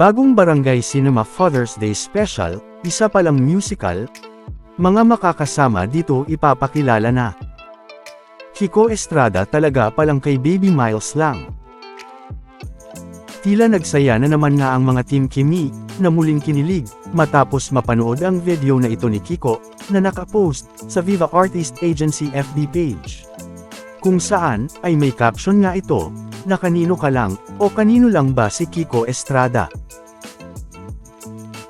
Bagong Barangay Cinema Father's Day Special, isa palang musical, mga makakasama dito ipapakilala na. Kiko Estrada talaga palang kay Baby Miles lang. Tila nagsaya na naman nga ang mga Team Kimi, na muling kinilig, matapos mapanood ang video na ito ni Kiko, na nakapost, sa Viva Artist Agency FB page. Kung saan, ay may caption nga ito, na kanino ka lang, o kanino lang ba si Kiko Estrada.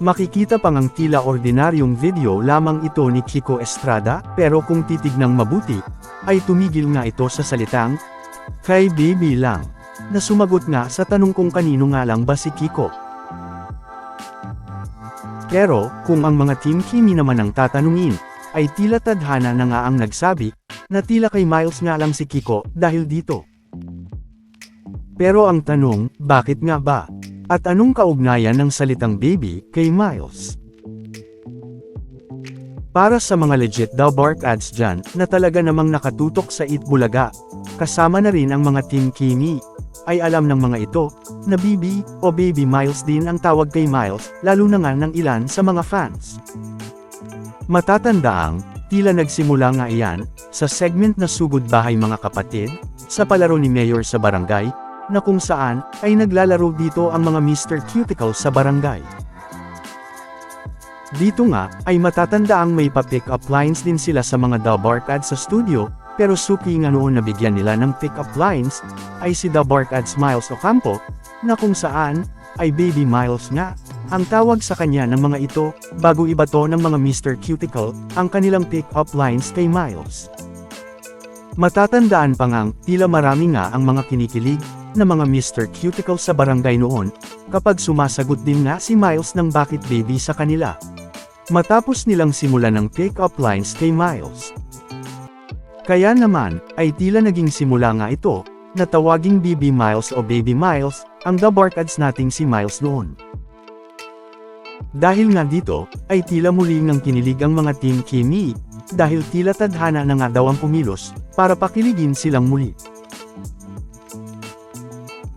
Makikita pang ang tila ordinaryong video lamang ito ni Kiko Estrada, pero kung titignang mabuti, ay tumigil nga ito sa salitang, kay baby lang, na sumagot nga sa tanong kung kanino nga lang ba si Kiko. Pero, kung ang mga Team Kimi naman ang tatanungin, ay tila tadhana na nga ang nagsabi, na tila kay Miles nga lang si Kiko, dahil dito. Pero ang tanong, bakit nga ba? At anong kaugnayan ng salitang baby, kay Miles? Para sa mga legit daw bark ads dyan, na talaga namang nakatutok sa Eat Bulaga, kasama na rin ang mga Team Kimi, ay alam ng mga ito, na BB, o Baby Miles din ang tawag kay Miles, lalo na nga ng ilan sa mga fans. Matatandaang, tila nagsimula nga iyan, sa segment na Sugod Bahay Mga Kapatid, sa palaro ni Mayor sa barangay, na kung saan, ay naglalaro dito ang mga Mr. Cuticle sa barangay. Dito nga, ay matatandaang may pa-pick-up lines din sila sa mga Dalbarkad sa studio, pero suki nga noon na bigyan nila ng pick-up lines, ay si Dalbarkad Miles Ocampo, na kung saan, ay Baby Miles nga, ang tawag sa kanya ng mga ito, bago iba to ng mga Mr. Cuticle, ang kanilang pick-up lines kay Miles. Matatandaan pa ngang, tila marami nga ang mga kinikilig, na mga Mr. Cuticle sa barangay noon, kapag sumasagot din nga si Miles ng bakit baby sa kanila. Matapos nilang simulan ng pick-up lines kay Miles. Kaya naman, ay tila naging simula nga ito, na tawaging BB Miles o Baby Miles, ang the barkads nating si Miles noon. Dahil nga dito, ay tila muli ngang kinilig ang mga Team Kimi, dahil tila tadhana na nga daw ang kumilos, para pakiligin silang muli.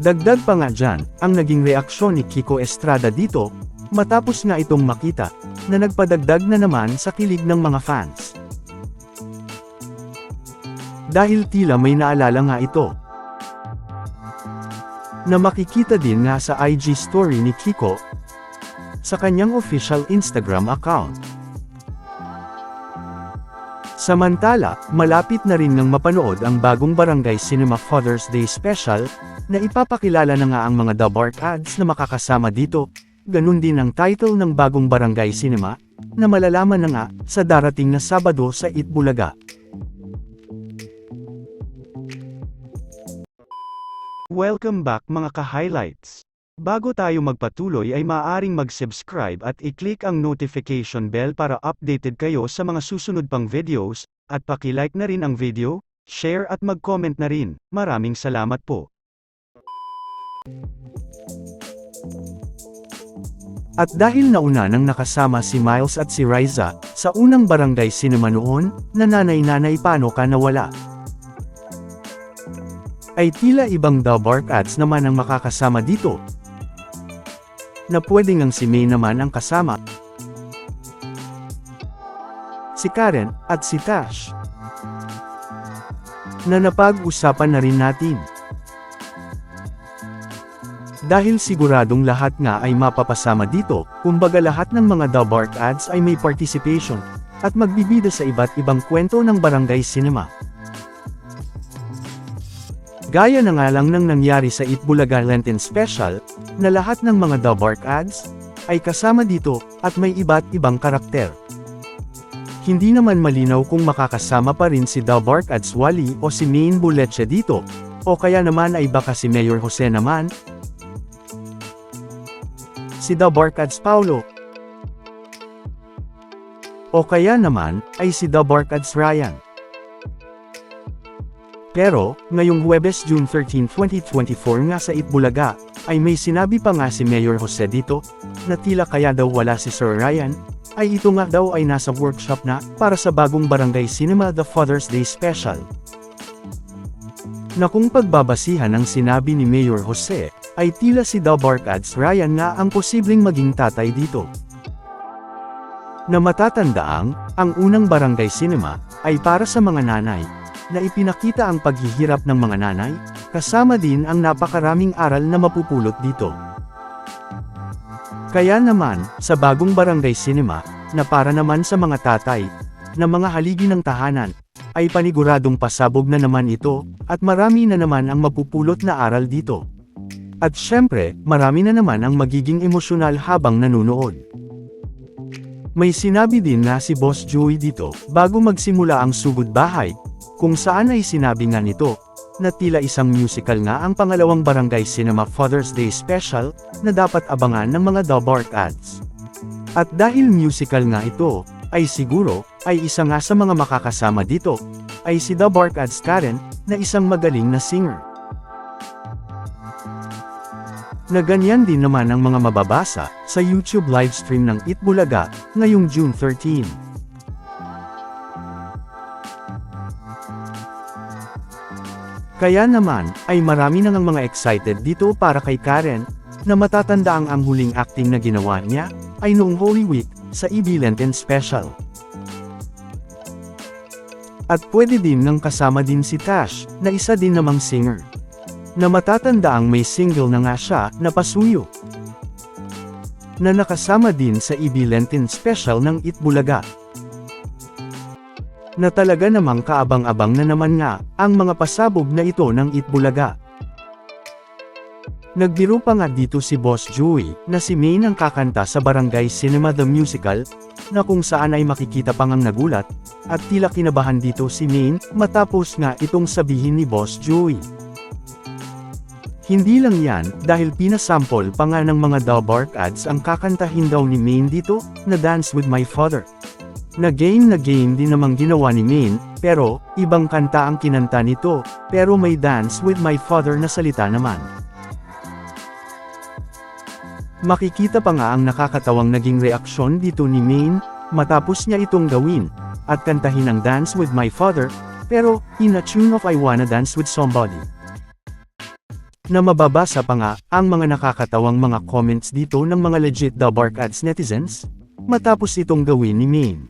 Dagdag pa nga dyan, ang naging reaksyon ni Kiko Estrada dito, matapos nga itong makita, na nagpadagdag na naman sa kilig ng mga fans. Dahil tila may naalala nga ito. Na makikita din nga sa IG story ni Kiko, sa kanyang official Instagram account. Samantala, malapit na rin ngang mapanood ang bagong Barangay Cinema Father's Day Special, na ipapakilala na nga ang mga The ads na makakasama dito, ganun din ang title ng bagong Barangay Cinema, na malalaman na nga sa darating na Sabado sa Itbulaga. Welcome back mga ka-highlights! Bago tayo magpatuloy ay maaaring mag-subscribe at i-click ang notification bell para updated kayo sa mga susunod pang videos, at paki-like na rin ang video, share at mag-comment na rin. Maraming salamat po. At dahil nauna nang nakasama si Miles at si Riza, sa unang barangay cinema noon, na nanay-nanay paano ka nawala. Ay tila ibang The Bark ads naman ang makakasama dito, na pwede ngang si May naman ang kasama. Si Karen, at si Tash. Na napag-usapan na rin natin. Dahil siguradong lahat nga ay mapapasama dito, kumbaga lahat ng mga The ads ay may participation, at magbibida sa iba't ibang kwento ng barangay cinema. Gaya na nga lang ng nangyari sa Itbulaga Lenten Special, na lahat ng mga The ads, ay kasama dito, at may iba't ibang karakter. Hindi naman malinaw kung makakasama pa rin si The Bark ads Wally o si Main Buleche dito, o kaya naman ay baka si Mayor Jose naman, si The Bark ads Paulo, o kaya naman, ay si The Bark ads Ryan. Pero, ngayong Huwebes June 13, 2024 nga sa Itbulaga, ay may sinabi pa nga si Mayor Jose dito, na tila kaya daw wala si Sir Ryan, ay ito nga daw ay nasa workshop na, para sa bagong Barangay Cinema The Father's Day Special. Na kung pagbabasihan ng sinabi ni Mayor Jose, ay tila si The Barkads Ryan nga ang posibleng maging tatay dito. Na matatandaang, ang unang barangay cinema, ay para sa mga nanay, na ipinakita ang paghihirap ng mga nanay, kasama din ang napakaraming aral na mapupulot dito. Kaya naman, sa bagong barangay cinema, na para naman sa mga tatay, na mga haligi ng tahanan, ay paniguradong pasabog na naman ito, at marami na naman ang mapupulot na aral dito. At syempre, marami na naman ang magiging emosyonal habang nanunood. May sinabi din na si Boss Joey dito, bago magsimula ang sugod bahay, kung saan ay sinabi nga nito, na tila isang musical nga ang pangalawang Barangay Cinema Father's Day Special, na dapat abangan ng mga Dabark ads. At dahil musical nga ito, ay siguro, ay isa nga sa mga makakasama dito, ay si Dabark ads Karen, na isang magaling na singer. Na ganyan din naman ang mga mababasa sa YouTube livestream ng Itbulaga ngayong June 13. Kaya naman, ay marami nang ang mga excited dito para kay Karen, na matatanda ang ang huling acting na ginawa niya, ay noong Holy Week, sa EB Lenten Special. At pwede din ng kasama din si Tash, na isa din namang singer. Na matatanda ang may single na nga siya, na Pasuyo. Na nakasama din sa EB Lenten Special ng Itbulaga. Na talaga namang kaabang-abang na naman nga, ang mga pasabog na ito ng Itbulaga. Nagbiro pa nga dito si Boss Joey, na si Maine ang kakanta sa Barangay Cinema The Musical, na kung saan ay makikita pang ang nagulat, at tila kinabahan dito si Maine, matapos nga itong sabihin ni Boss Joey. Hindi lang yan, dahil pinasample pa nga ng mga Dalbark ads ang kakantahin daw ni Maine dito, na Dance With My Father. Na game na game din namang ginawa ni Maine, pero, ibang kanta ang kinanta nito, pero may Dance With My Father na salita naman. Makikita pa nga ang nakakatawang naging reaksyon dito ni Maine, matapos niya itong gawin, at kantahin ang Dance With My Father, pero, in a tune of I Wanna Dance With Somebody. Na mababasa pa nga, ang mga nakakatawang mga comments dito ng mga legit The Bark Ads netizens, matapos itong gawin ni Maine.